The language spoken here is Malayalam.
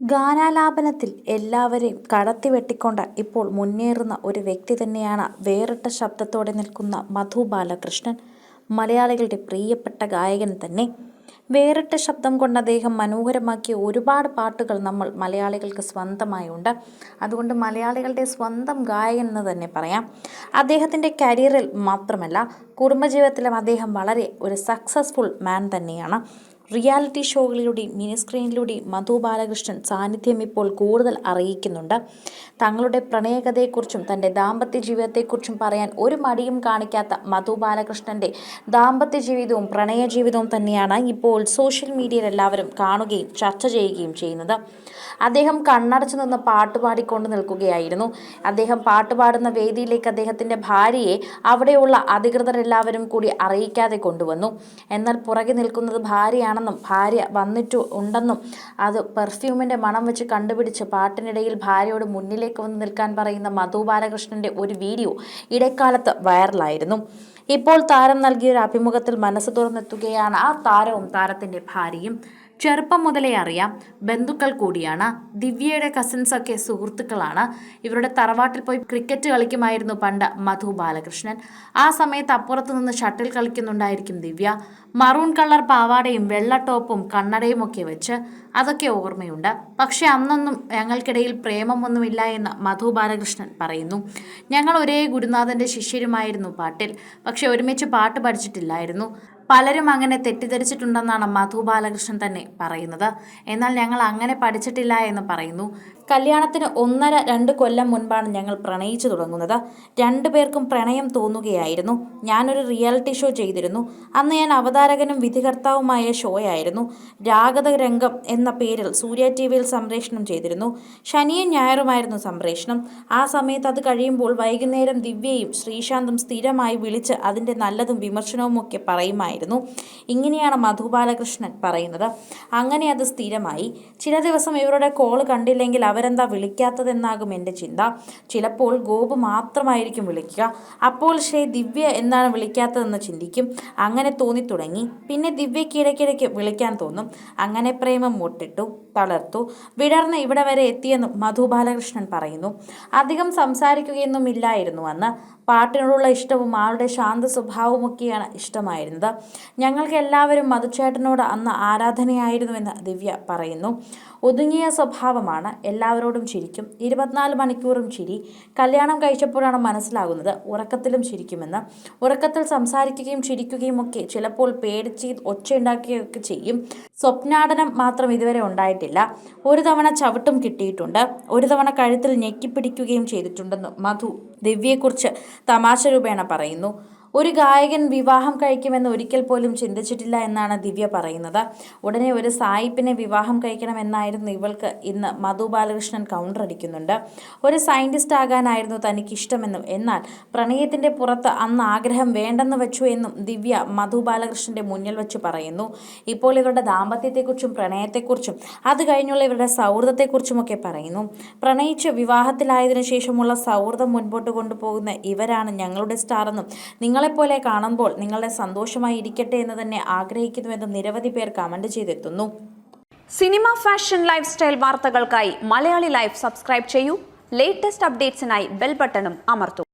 ഗാനാലാപനത്തിൽ എല്ലാവരെയും കടത്തി വെട്ടിക്കൊണ്ട് ഇപ്പോൾ മുന്നേറുന്ന ഒരു വ്യക്തി തന്നെയാണ് വേറിട്ട ശബ്ദത്തോടെ നിൽക്കുന്ന മധു ബാലകൃഷ്ണൻ. മലയാളികളുടെ പ്രിയപ്പെട്ട ഗായകൻ തന്നെ. വേറിട്ട ശബ്ദം കൊണ്ട് അദ്ദേഹം മനോഹരമാക്കിയ ഒരുപാട് പാട്ടുകൾ നമ്മൾ മലയാളികൾക്ക് സ്വന്തമായുണ്ട്. അതുകൊണ്ട് മലയാളികളുടെ സ്വന്തം ഗായകൻ എന്ന് തന്നെ പറയാം. അദ്ദേഹത്തിന്റെ കരിയറിൽ മാത്രമല്ല കുടുംബജീവിതത്തിലും അദ്ദേഹം വളരെ ഒരു സക്സസ്ഫുൾ മാൻ തന്നെയാണ്. റിയാലിറ്റി ഷോകളിലൂടെയും മിനി സ്ക്രീനിലൂടെയും മധു ബാലകൃഷ്ണൻ സാന്നിധ്യം ഇപ്പോൾ കൂടുതൽ അറിയിക്കുന്നുണ്ട്. തങ്ങളുടെ പ്രണയകഥയെക്കുറിച്ചും തന്റെ ദാമ്പത്യ ജീവിതത്തെക്കുറിച്ചും പറയാൻ ഒരു മടിയും കാണിക്കാത്ത മധു ബാലകൃഷ്ണന്റെ ദാമ്പത്യ ജീവിതവും പ്രണയ ജീവിതവും തന്നെയാണ് ഇപ്പോൾ സോഷ്യൽ മീഡിയയിൽ എല്ലാവരും കാണുകയും ചർച്ച ചെയ്യുകയും ചെയ്യുന്നത്. അദ്ദേഹം കണ്ണടച്ചു നിന്ന് പാട്ട് പാടിക്കൊണ്ട് നിൽക്കുകയായിരുന്നു. അദ്ദേഹം പാട്ട് പാടുന്ന വേദിയിലേക്ക് അദ്ദേഹത്തിന്റെ ഭാര്യയെ അവിടെയുള്ള അധികൃതരെല്ലാവരും കൂടി അറിയിക്കാതെ കൊണ്ടുവന്നു. എന്നാൽ പുറകെ നിൽക്കുന്നത് ഭാര്യയാണെന്നും ഭാര്യ വന്നിട്ടു ഉണ്ടെന്നും അത് പെർഫ്യൂമിന്റെ മണം വെച്ച് കണ്ടുപിടിച്ച് പാട്ടിനിടയിൽ ഭാര്യയോട് മുന്നിലേക്ക് വന്ന് നിൽക്കാൻ പറയുന്ന മധു ബാലകൃഷ്ണന്റെ ഒരു വീഡിയോ ഇടക്കാലത്ത് വൈറലായിരുന്നു. ഇപ്പോൾ താരം നൽകിയ ഒരു അഭിമുഖത്തിൽ മനസ്സ് തുറന്നെത്തുകയാണ് ആ താരവും താരത്തിന്റെ ഭാര്യയും. ചെറുപ്പം മുതലേ അറിയാം ബന്ധുക്കൾ കൂടിയാണ്. ദിവ്യയുടെ കസിൻസൊക്കെ സുഹൃത്തുക്കളാണ്. ഇവരുടെ തറവാട്ടിൽ പോയി ക്രിക്കറ്റ് കളിക്കുമായിരുന്നു പണ്ട് മധു ബാലകൃഷ്ണൻ. ആ സമയത്ത് അപ്പുറത്ത് നിന്ന് ഷട്ടിൽ കളിക്കുന്നുണ്ടായിരിക്കും ദിവ്യ. മറൂൺ കളർ പാവാടയും വെള്ള ടോപ്പും കണ്ണടയും ഒക്കെ വെച്ച് അതൊക്കെ ഓർമ്മയുണ്ട്. പക്ഷെ അന്നൊന്നും ഞങ്ങൾക്കിടയിൽ പ്രേമമൊന്നുമില്ല എന്ന് മധു ബാലകൃഷ്ണൻ പറയുന്നു. ഞങ്ങൾ ഒരേ ഗുരുനാഥന്റെ ശിഷ്യരുമായിരുന്നു പാട്ടിൽ. പക്ഷെ ഒരുമിച്ച് പാട്ട് പഠിച്ചിട്ടില്ലായിരുന്നു. പലരും അങ്ങനെ തെറ്റിദ്ധരിച്ചിട്ടുണ്ടെന്നാണ് മധു ബാലകൃഷ്ണൻ തന്നെ പറയുന്നത്. എന്നാൽ ഞങ്ങൾ അങ്ങനെ പഠിച്ചിട്ടില്ല എന്ന് പറയുന്നു. കല്യാണത്തിന് ഒന്നര രണ്ട് കൊല്ലം മുൻപാണ് ഞങ്ങൾ പ്രണയിച്ചു തുടങ്ങുന്നത്. രണ്ടു പേർക്കും പ്രണയം തോന്നുകയായിരുന്നു. ഞാനൊരു റിയാലിറ്റി ഷോ ചെയ്തിരുന്നു. അന്ന് ഞാൻ അവതാരകനും വിധികർത്താവുമായ ഷോയായിരുന്നു. രാഗത രംഗം എന്ന പേരിൽ സൂര്യ ടി വിയിൽ സംപ്രേഷണം ചെയ്തിരുന്നു. ശനിയും ഞായറുമായിരുന്നു സംപ്രേഷണം. ആ സമയത്ത് അത് കഴിയുമ്പോൾ വൈകുന്നേരം ദിവ്യയും ശ്രീശാന്തും സ്ഥിരമായി വിളിച്ച് അതിന്റെ നല്ലതും വിമർശനവും ഒക്കെ പറയുമായിരുന്നു ഇങ്ങനെയാണ് മധു ബാലകൃഷ്ണൻ പറയുന്നത്. അങ്ങനെ അത് സ്ഥിരമായി. ചില ദിവസം ഇവരുടെ കോൾ കണ്ടില്ലെങ്കിൽ അവരെന്താ വിളിക്കാത്തതെന്നാകും എന്റെ ചിന്ത. ചിലപ്പോൾ ഗോപു മാത്രമായിരിക്കും വിളിക്കുക. അപ്പോൾ ശ്രീ ദിവ്യ എന്നാണ് വിളിക്കാത്തതെന്ന് ചിന്തിക്കും. അങ്ങനെ തോന്നി തുടങ്ങി പിന്നെ ദിവ്യയ്ക്ക് ഇടയ്ക്കിടയ്ക്ക് വിളിക്കാൻ തോന്നും. അങ്ങനെ പ്രേമം മുട്ടിട്ടു തളർത്തു. വിടർന്ന് ഇവിടെ വരെ എത്തിയെന്നും മധു ബാലകൃഷ്ണൻ പറയുന്നു. അധികം സംസാരിക്കുകയൊന്നും ഇല്ലായിരുന്നു അന്ന്. പാട്ടിനോടുള്ള ഇഷ്ടവും ആളുടെ ശാന്ത സ്വഭാവമൊക്കെയാണ് ഇഷ്ടമായിരുന്നത്. ഞങ്ങൾക്ക് എല്ലാവരും മധുച്ചേട്ടനോട് അന്ന് ആരാധനയായിരുന്നുവെന്ന് ദിവ്യ പറയുന്നു. ഒതുങ്ങിയ സ്വഭാവമാണ് എല്ലാവരോടും ചിരിക്കും. ഇരുപത്തിനാല് മണിക്കൂറും ചിരി. കല്യാണം കഴിച്ചപ്പോഴാണ് മനസ്സിലാകുന്നത് ഉറക്കത്തിലും ചിരിക്കുമെന്ന്. ഉറക്കത്തിൽ സംസാരിക്കുകയും ചിരിക്കുകയും ഒക്കെ ചിലപ്പോൾ പേടിച്ച് ഒച്ചയുണ്ടാക്കുകയൊക്കെ ചെയ്യും. സ്വപ്നാടനം മാത്രം ഇതുവരെ ഉണ്ടായിട്ടില്ല. ഒരു തവണ ചവിട്ടും കിട്ടിയിട്ടുണ്ട്. ഒരു തവണ കഴുത്തിൽ ഞെക്കിപ്പിടിക്കുകയും ചെയ്തിട്ടുണ്ടെന്ന് മധു ദിവ്യയെക്കുറിച്ച് തമാശ രൂപേണ പറയുന്നു. ഒരു ഗായകൻ വിവാഹം കഴിക്കുമെന്ന് ഒരിക്കൽ പോലും ചിന്തിച്ചിട്ടില്ല എന്നാണ് ദിവ്യ പറയുന്നത്. ഉടനെ ഒരു സായിപ്പിനെ വിവാഹം കഴിക്കണമെന്നായിരുന്നു ഇവൾക്ക് ഇന്ന് മധു ബാലകൃഷ്ണൻ കൗണ്ടർ അടിക്കുന്നുണ്ട്. ഒരു സയന്റിസ്റ്റ് ആകാനായിരുന്നു തനിക്ക് ഇഷ്ടമെന്നും എന്നാൽ പ്രണയത്തിന്റെ പുറത്ത് അന്ന് ആഗ്രഹം വേണ്ടെന്ന് വെച്ചു എന്നും ദിവ്യ മധു ബാലകൃഷ്ണന്റെ മുന്നിൽ വെച്ച് പറയുന്നു. ഇപ്പോൾ ഇവരുടെ ദാമ്പത്യത്തെക്കുറിച്ചും പ്രണയത്തെക്കുറിച്ചും അത് കഴിഞ്ഞുള്ള ഇവരുടെ സൗഹൃദത്തെക്കുറിച്ചുമൊക്കെ പറയുന്നു. പ്രണയിച്ച് വിവാഹത്തിലായതിനു ശേഷമുള്ള സൗഹൃദം മുൻപോട്ട് കൊണ്ടുപോകുന്ന ഇവരാണ് ഞങ്ങളുടെ സ്റ്റാർ എന്നും നിങ്ങളെപ്പോലെ കാണുമ്പോൾ നിങ്ങളുടെ സന്തോഷമായി ഇരിക്കട്ടെ എന്ന് തന്നെ ആഗ്രഹിക്കുന്നുവെന്ന് നിരവധി പേർ കമന്റ് ചെയ്തെത്തുന്നു സിനിമ ഫാഷൻ ലൈഫ് സ്റ്റൈൽ വാർത്തകൾക്കായി മലയാളി ലൈഫ് സബ്സ്ക്രൈബ് ചെയ്യൂ. ലേറ്റസ്റ്റ് അപ്ഡേറ്റ്സിനായി ബെൽ ബട്ടണും അമർത്തൂ.